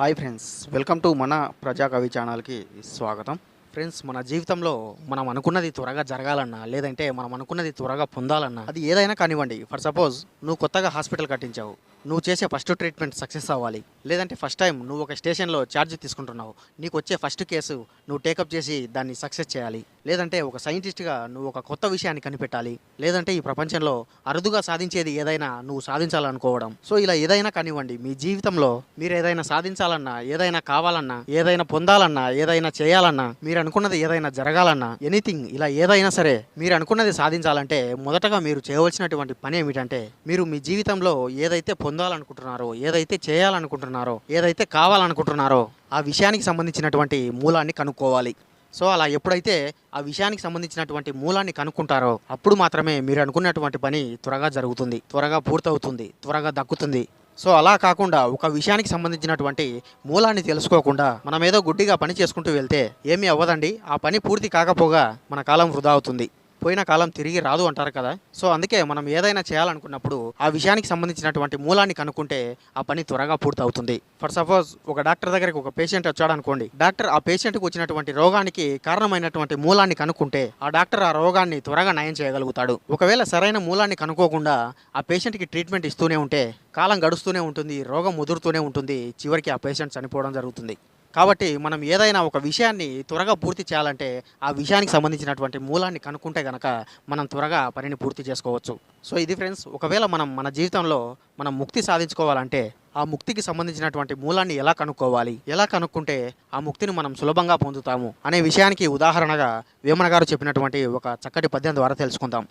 Hi friends welcome to మన ప్రజాకవి ఛానల్కి స్వాగతం. ఫ్రెండ్స్ మన జీవితంలో మనం అనుకున్నది త్వరగా జరగాలన్నా లేదంటే మనం అనుకున్నది త్వరగా పొందాలన్నా అది ఏదైనా కానివ్వండి. ఫర్ సపోజ్ నువ్వు కొత్తగా హాస్పిటల్ కట్టించావు నువ్వు చేసే ఫస్ట్ ట్రీట్మెంట్ సక్సెస్ అవ్వాలి. లేదంటే ఫస్ట్ టైం నువ్వు ఒక స్టేషన్లో ఛార్జ్ తీసుకుంటున్నావు నీకు వచ్చే ఫస్ట్ కేసు నువ్వు టేకప్ చేసి దాన్ని సక్సెస్ చేయాలి. లేదంటే ఒక సైంటిస్ట్గా నువ్వు ఒక కొత్త విషయాన్ని కనిపెట్టాలి లేదంటే ఈ ప్రపంచంలో అరుదుగా సాధించేది ఏదైనా నువ్వు సాధించాలనుకోవడం. సో ఇలా ఏదైనా కానివ్వండి మీ జీవితంలో మీరు ఏదైనా సాధించాలన్నా ఏదైనా కావాలన్నా ఏదైనా పొందాలన్నా ఏదైనా చేయాలన్నా మీరు అనుకున్నది ఏదైనా జరగాలన్నా ఎనీథింగ్ ఇలా ఏదైనా సరే మీరు అనుకున్నది సాధించాలంటే మొదటగా మీరు చేయవలసినటువంటి పని ఏమిటంటే మీరు మీ జీవితంలో ఏదైతే పొందాలనుకుంటున్నారో ఏదైతే చేయాలనుకుంటున్నారో ఏదైతే కావాలనుకుంటున్నారో ఆ విషయానికి సంబంధించినటువంటి మూలాన్ని కనుక్కోవాలి. సో అలా ఎప్పుడైతే ఆ విషయానికి సంబంధించినటువంటి మూలాన్ని కనుక్కుంటారో అప్పుడు మాత్రమే మీరు అనుకున్నటువంటి పని త్వరగా జరుగుతుంది. త్వరగా పూర్తవుతుంది. త్వరగా దక్కుతుంది. సో అలా కాకుండా ఒక విషయానికి సంబంధించినటువంటి మూలాన్ని తెలుసుకోకుండా మనం ఏదో గుడ్డిగా పని చేసుకుంటూ వెళ్తే ఏమీ అవ్వదండి. ఆ పని పూర్తి కాకపోగా మన కాలం వృధా అవుతుంది. పోయిన కాలం తిరిగి రాదు అంటారు కదా. సో అందుకే మనం ఏదైనా చేయాలనుకున్నప్పుడు ఆ విషయానికి సంబంధించినటువంటి మూలాన్ని కనుక్కుంటే ఆ పని త్వరగా పూర్తవుతుంది. ఫర్ సపోజ్ ఒక డాక్టర్ దగ్గరికి ఒక పేషెంట్ వచ్చాడు అనుకోండి డాక్టర్ ఆ పేషెంట్కి వచ్చినటువంటి రోగానికి కారణమైనటువంటి మూలాన్ని కనుక్కుంటే ఆ డాక్టర్ ఆ రోగాన్ని త్వరగా నయం చేయగలుగుతాడు. ఒకవేళ సరైన మూలాన్ని కనుక్కోకుండా ఆ పేషెంట్కి ట్రీట్మెంట్ ఇస్తూనే ఉంటే కాలం గడుస్తూనే ఉంటుంది రోగం ముదురుతూనే ఉంటుంది చివరికి ఆ పేషెంట్ చనిపోవడం జరుగుతుంది. కాబట్టి మనం ఏదైనా ఒక విషయాన్ని త్వరగా పూర్తి చేయాలంటే ఆ విషయానికి సంబంధించినటువంటి మూలాన్ని కనుక్కుంటే కనుక మనం త్వరగా పనిని పూర్తి చేసుకోవచ్చు. సో ఇది ఫ్రెండ్స్ ఒకవేళ మనం మన జీవితంలో మనం ముక్తి సాధించుకోవాలంటే ఆ ముక్తికి సంబంధించినటువంటి మూలాన్ని ఎలా కనుక్కోవాలి? ఎలా కనుక్కుంటే ఆ ముక్తిని మనం సులభంగా పొందుతాము? అనే విషయానికి ఉదాహరణగా వేమన గారు చెప్పినటువంటి ఒక చక్కటి పద్యం ద్వారా తెలుసుకుందాం.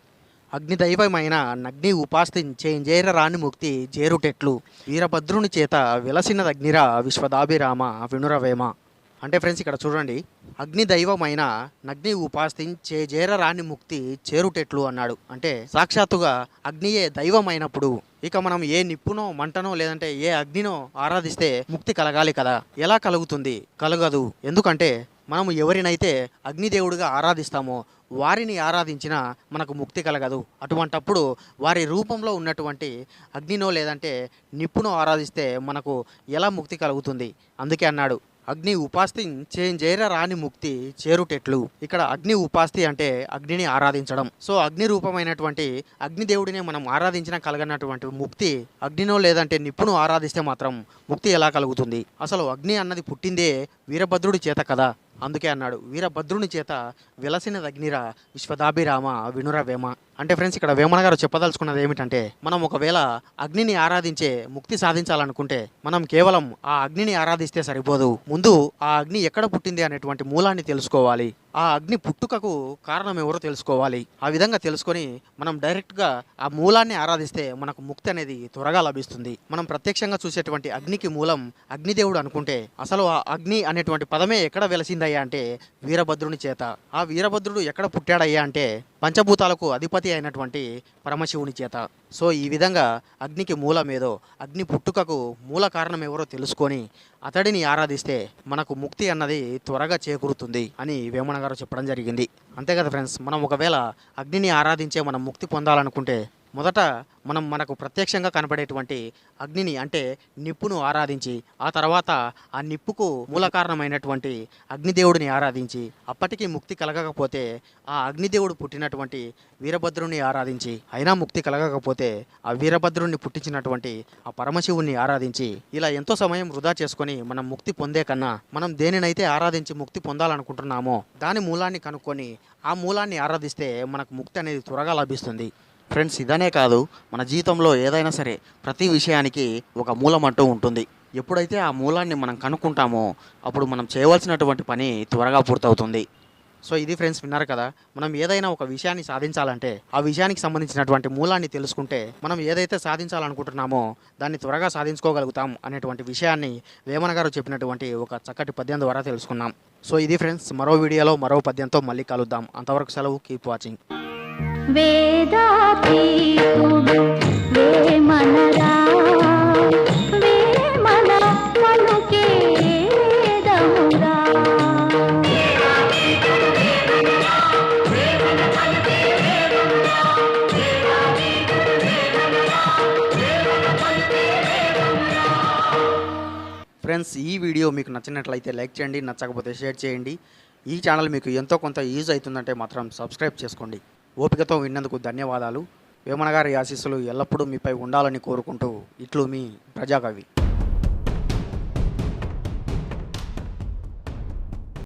అగ్నిదైవమైన నగ్ని ఉపాస్తించేంజేర రాని ముక్తి జేరుటెట్లు. వీరభద్రుని చేత విలసినదగ్నిరా విశ్వదాభిరామ వినురవేమ. అంటే ఫ్రెండ్స్ ఇక్కడ చూడండి అగ్నిదైవమైన నగ్ని ఉపాస్తించే జేర రాని ముక్తి చేరుటెట్లు అన్నాడు. అంటే సాక్షాత్తుగా అగ్నియే దైవమైనప్పుడు ఇక మనం ఏ నిప్పునో మంటనో లేదంటే ఏ అగ్నినో ఆరాధిస్తే ముక్తి కలగాలి కదా. ఎలా కలుగుతుంది? కలగదు. ఎందుకంటే మనము ఎవరినైతే అగ్నిదేవుడిగా ఆరాధిస్తామో వారిని ఆరాధించిన మనకు ముక్తి కలగదు. అటువంటప్పుడు వారి రూపంలో ఉన్నటువంటి అగ్నినో లేదంటే నిప్పును ఆరాధిస్తే మనకు ఎలా ముక్తి కలుగుతుంది? అందుకే అన్నాడు అగ్ని ఉపాస్తి చేంజేర రాని ముక్తి చేరుటెట్లు. ఇక్కడ అగ్ని ఉపాస్తి అంటే అగ్నిని ఆరాధించడం. సో అగ్ని రూపమైనటువంటి అగ్నిదేవుడిని మనం ఆరాధించిన కలగనటువంటి ముక్తి అగ్నినో లేదంటే నిప్పును ఆరాధిస్తే మాత్రం ముక్తి ఎలా కలుగుతుంది? అసలు అగ్ని అన్నది పుట్టిందే వీరభద్రుడి చేత కదా? అందుకే అన్నాడు వీరభద్రుని చేత విలసిన అగ్నిరా విశ్వదాభిరామ వినుర వేమ. అంటే ఫ్రెండ్స్ ఇక్కడ వేమన గారు చెప్పదలుచుకున్నది ఏమిటంటే మనం ఒకవేళ అగ్నిని ఆరాధించే ముక్తి సాధించాలనుకుంటే మనం కేవలం ఆ అగ్నిని ఆరాధిస్తే సరిపోదు. ముందు ఆ అగ్ని ఎక్కడ పుట్టింది అనేటువంటి మూలాన్ని తెలుసుకోవాలి. ఆ అగ్ని పుట్టుకకు కారణం ఎవరో తెలుసుకోవాలి. ఆ విధంగా తెలుసుకొని మనం డైరెక్ట్గా ఆ మూలాన్ని ఆరాధిస్తే మనకు ముక్తి అనేది త్వరగా లభిస్తుంది. మనం ప్రత్యక్షంగా చూసేటువంటి అగ్నికి మూలం అగ్నిదేవుడు అనుకుంటే అసలు ఆ అగ్ని అనేటువంటి పదమే ఎక్కడ వెలసిందయ్యా అంటే వీరభద్రుని చేత. ఆ వీరభద్రుడు ఎక్కడ పుట్టాడయ్యా అంటే పంచభూతాలకు అధిపతి అయినటువంటి పరమశివుని చేత. సో ఈ విధంగా అగ్నికి మూలమేదో అగ్ని పుట్టుకకు మూల కారణం ఎవరో తెలుసుకొని అతడిని ఆరాధిస్తే మనకు ముక్తి అన్నది త్వరగా చేకూరుతుంది అని వేమన గారు చెప్పడం జరిగింది. అంతే కదా ఫ్రెండ్స్? మనం ఒకవేళ అగ్నిని ఆరాధించే మనం ముక్తి పొందాలనుకుంటే మొదట మనం మనకు ప్రత్యక్షంగా కనబడేటువంటి అగ్నిని అంటే నిప్పును ఆరాధించి ఆ తర్వాత ఆ నిప్పుకు మూల కారణమైనటువంటి అగ్నిదేవుడిని ఆరాధించి అప్పటికి ముక్తి కలగకపోతే ఆ అగ్నిదేవుడు పుట్టినటువంటి వీరభద్రుని ఆరాధించి అయినా ముక్తి కలగకపోతే ఆ వీరభద్రుణ్ణి పుట్టించినటువంటి ఆ పరమశివుణ్ణి ఆరాధించి ఇలా ఎంతో సమయం వృధా చేసుకొని మనం ముక్తి పొందే కన్నా మనం దేనినైతే ఆరాధించి ముక్తి పొందాలనుకుంటున్నామో దాని మూలాన్ని కనుక్కొని ఆ మూలాన్ని ఆరాధిస్తే మనకు ముక్తి అనేది త్వరగా లభిస్తుంది. ఫ్రెండ్స్ ఇదనే కాదు మన జీవితంలో ఏదైనా సరే ప్రతి విషయానికి ఒక మూలం అంటూ ఉంటుంది. ఎప్పుడైతే ఆ మూలాన్ని మనం కనుక్కుంటామో అప్పుడు మనం చేయవలసినటువంటి పని త్వరగా పూర్తవుతుంది. సో ఇది ఫ్రెండ్స్ విన్నారు కదా? మనం ఏదైనా ఒక విషయాన్ని సాధించాలంటే ఆ విషయానికి సంబంధించినటువంటి మూలాన్ని తెలుసుకుంటే మనం ఏదైతే సాధించాలనుకుంటున్నామో దాన్ని త్వరగా సాధించుకోగలుగుతాం అనేటువంటి విషయాన్ని వేమన గారు చెప్పినటువంటి ఒక చక్కటి పద్యం ద్వారా తెలుసుకున్నాం. సో ఇది ఫ్రెండ్స్ మరో వీడియోలో మరో పద్యంతో మళ్ళీ కలుద్దాం. అంతవరకు సెలవు కీప్ వాచింగ్ వేదా ఫ్రెండ్స్ ఈ వీడియో మీకు నచ్చినట్లయితే లైక్ చేయండి నచ్చకపోతే షేర్ చేయండి. ఈ ఛానల్ మీకు ఎంతో కొంత యూజ్ అవుతుందంటే మాత్రం సబ్స్క్రైబ్ చేసుకోండి. ఓపికతో విన్నందుకు ధన్యవాదాలు. వేమనగారి ఆశీస్సులు ఎల్లప్పుడూ మీపై ఉండాలని కోరుకుంటూ ఇట్లు మీ ప్రజాకవి.